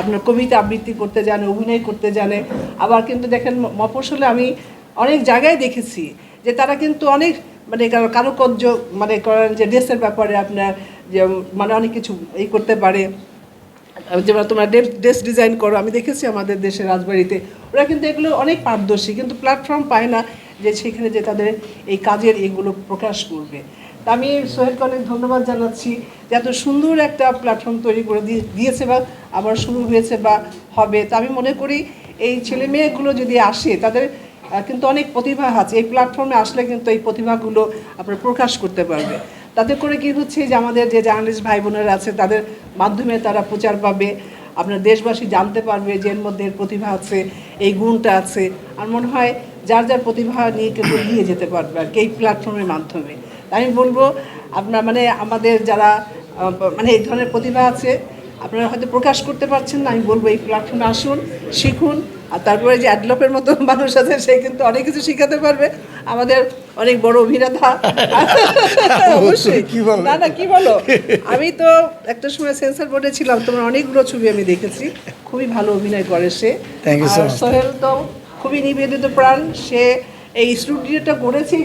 আপনার কবিতা আবৃত্তি করতে জানে, অভিনয় করতে জানে। আবার কিন্তু দেখেন মফসলে আমি অনেক জায়গায় দেখেছি যে তারা কিন্তু অনেক মানে কারও কারুকার্য মানে করেন যে ড্রেসের ব্যাপারে আপনার যে মানে অনেক কিছু এই করতে পারে। যেমন তোমরা ড্রেস ডিজাইন করো, আমি দেখেছি আমাদের দেশের রাজবাড়িতে। ওরা কিন্তু এগুলো অনেক পারদর্শী, কিন্তু প্ল্যাটফর্ম পায় না যে সেখানে যে তাদের এই কাজের এগুলো প্রকাশ করবে। আমি সোহেলকে অনেক ধন্যবাদ জানাচ্ছি যে এত সুন্দর একটা প্ল্যাটফর্ম তৈরি করে দিয়ে দিয়েছে বা আবার শুরু হয়েছে বা হবে। তা আমি মনে করি এই ছেলে মেয়েগুলো যদি আসে, তাদের কিন্তু অনেক প্রতিভা আছে। এই প্ল্যাটফর্মে আসলে কিন্তু এই প্রতিভাগুলো আপনার প্রকাশ করতে পারবে। তাতে করে কি হচ্ছে যে আমাদের যে জার্নালিস্ট ভাই বোনেরা আছে, তাদের মাধ্যমে তারা প্রচার পাবে। আপনার দেশবাসী জানতে পারবে যে এর মধ্যে প্রতিভা আছে, এই গুণটা আছে। আর মনে হয় যার যার প্রতিভা নিয়ে কিন্তু এগিয়ে যেতে পারবে আর কি এই প্ল্যাটফর্মের মাধ্যমে। আমি বলব আপনার মানে আমাদের যারা মানে এই ধরনের প্রতিভা আছে আপনারা হয়তো প্রকাশ করতে পারছেন না আমি বলব এই প্ল্যাটফর্মে আসুন শিখুন আর তারপরে যে অ্যাডলপের মতো মানুষ আছে সে কিন্তু অনেক কিছু শিখাতে পারবে। আমাদের অনেক বড় অভিনেতা। অবশ্যই। কি বলো? না না কি বলো? আমি তো একটা সময় সেন্সার বোর্ডে ছিলাম তোমার অনেকগুলো ছবি আমি দেখেছি। খুবই ভালো অভিনয় করে সে. সোহেল তো খুবই নিবেদিত প্রাণ। সে এই স্টুডিওটা করেছি